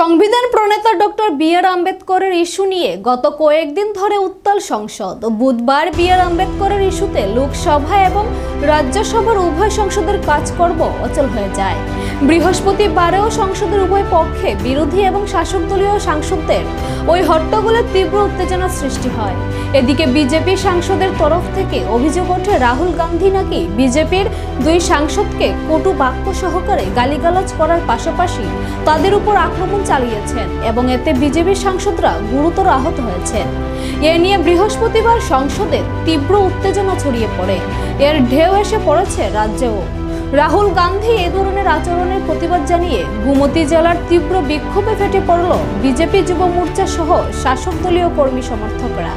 সংবিধান প্রণেতা doctor B আর আম্বেদকরের issue নিয়ে গত কয়েকদিন ধরে উত্তাল সংসদ। বুধবার বি আর আম্বেদকরের ইস্যুতে লোকসভা এবং রাজ্যসভার উভয় সংসদের কাজকর্ম অচল হয়ে যায়। বৃহস্পতিবারেও সংসদের উভয় পক্ষে বিরোধী এবং শাসক দলীয় সাংসদদের ওই হট্টগোলের তীব্র উত্তেজনার সৃষ্টি হয়। এদিকে বিজেপি সাংসদের তরফ থেকে অভিযোগ ওঠে, রাহুল গান্ধী নাকি বিজেপির দুই সাংসদকে কটু বাক্য সহকারে গালিগালাজ করার পাশাপাশি তাদের উপর আক্রমণ চালিয়েছেন এবং এতে বিজেপি সাংসদরা গুরুতর আহত হয়েছেন। এ নিয়ে বৃহস্পতিবার সংসদে তীব্র উত্তেজনা ছড়িয়ে পড়ে। এর ঢেউ এসে পড়েছে রাজ্যেও। রাহুল গান্ধী এ ধরনের আচরণের প্রতিবাদ জানিয়ে গুমতি জেলার তীব্র বিক্ষোভে ফেটে পড়ল বিজেপি যুব মোর্চা সহ শাসক দলীয় কর্মী সমর্থকরা।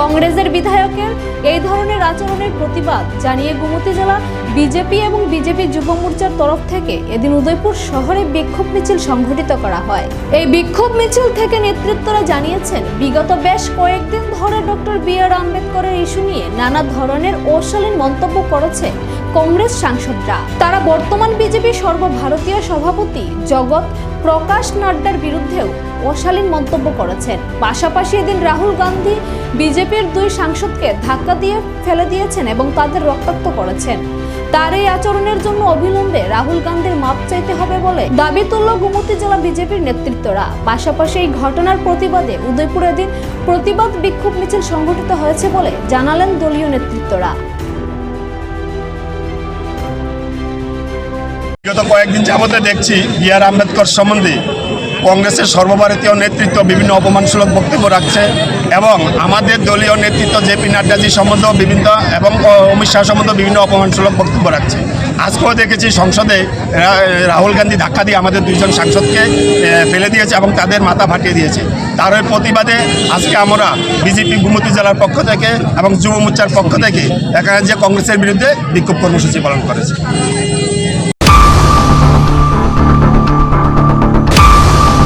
কংগ্রেসের বিধায়কের এই ধরনের আচরণের প্রতিবাদ জানিয়ে গুমতি জেলা বিজেপি এবং বিজেপি যুব মোর্চার তরফ থেকে এদিন উদয়পুর শহরে বিক্ষোভ মিছিল সংঘটিত করা হয়। এই বিক্ষোভ মিছিল থেকে নেতৃত্বরা জানিয়েছেন, বিগত বেশ কয়েকদিন ধরে ডক্টর বি আর আম্বেদকরের ইস্যু নিয়ে নানা ধরনের অশালীন মন্তব্য করেছে কংগ্রেস সাংসদরা। তারা বর্তমান বিজেপি সর্বভারতীয় সভাপতি জগৎ প্রকাশ নাড্ডার বিরুদ্ধেও অশালীন মন্তব্য করেছেন। পাশাপাশি এদিন রাহুল গান্ধী বিজেপির দুই সাংসদকে ধাক্কা দিয়ে ফেলে দিয়েছেন এবং তাদের রক্তাক্ত করেছেন। তার এই আচরণের জন্য অবিলম্বে রাহুল গান্ধীর মাপ চাইতে হবে বলে দাবি তুলল গুমতি জেলা বিজেপির নেতৃত্বরা। পাশাপাশি এই ঘটনার প্রতিবাদে উদয়পুরে দিন প্রতিবাদ বিক্ষোভ মিছিল সংঘটিত হয়েছে বলে জানালেন দলীয় নেতৃত্বরা। বিগত কয়েকদিন যাবতে দেখছি বি আর আম্বেদকর সম্বন্ধে কংগ্রেসের সর্বভারতীয় নেতৃত্ব বিভিন্ন অপমানসূলক বক্তব্য রাখছে এবং আমাদের দলীয় নেতৃত্ব জেপি নাড্ডাজি সম্বন্ধেও বিভিন্ন এবং অমিত শাহ সম্বন্ধেও বিভিন্ন অপমানসূলক বক্তব্য রাখছে। আজকেও দেখেছি সংসদে রাহুল গান্ধী ধাক্কা দিয়ে আমাদের দুইজন সাংসদকে ফেলে দিয়েছে এবং তাদের মাথা ফাটিয়ে দিয়েছে। তার প্রতিবাদে আজকে আমরা বিজেপি গুমতি জেলার পক্ষ থেকে এবং যুব মোর্চার পক্ষ থেকে এখানে যে কংগ্রেসের বিরুদ্ধে বিক্ষোভ কর্মসূচি পালন করেছে।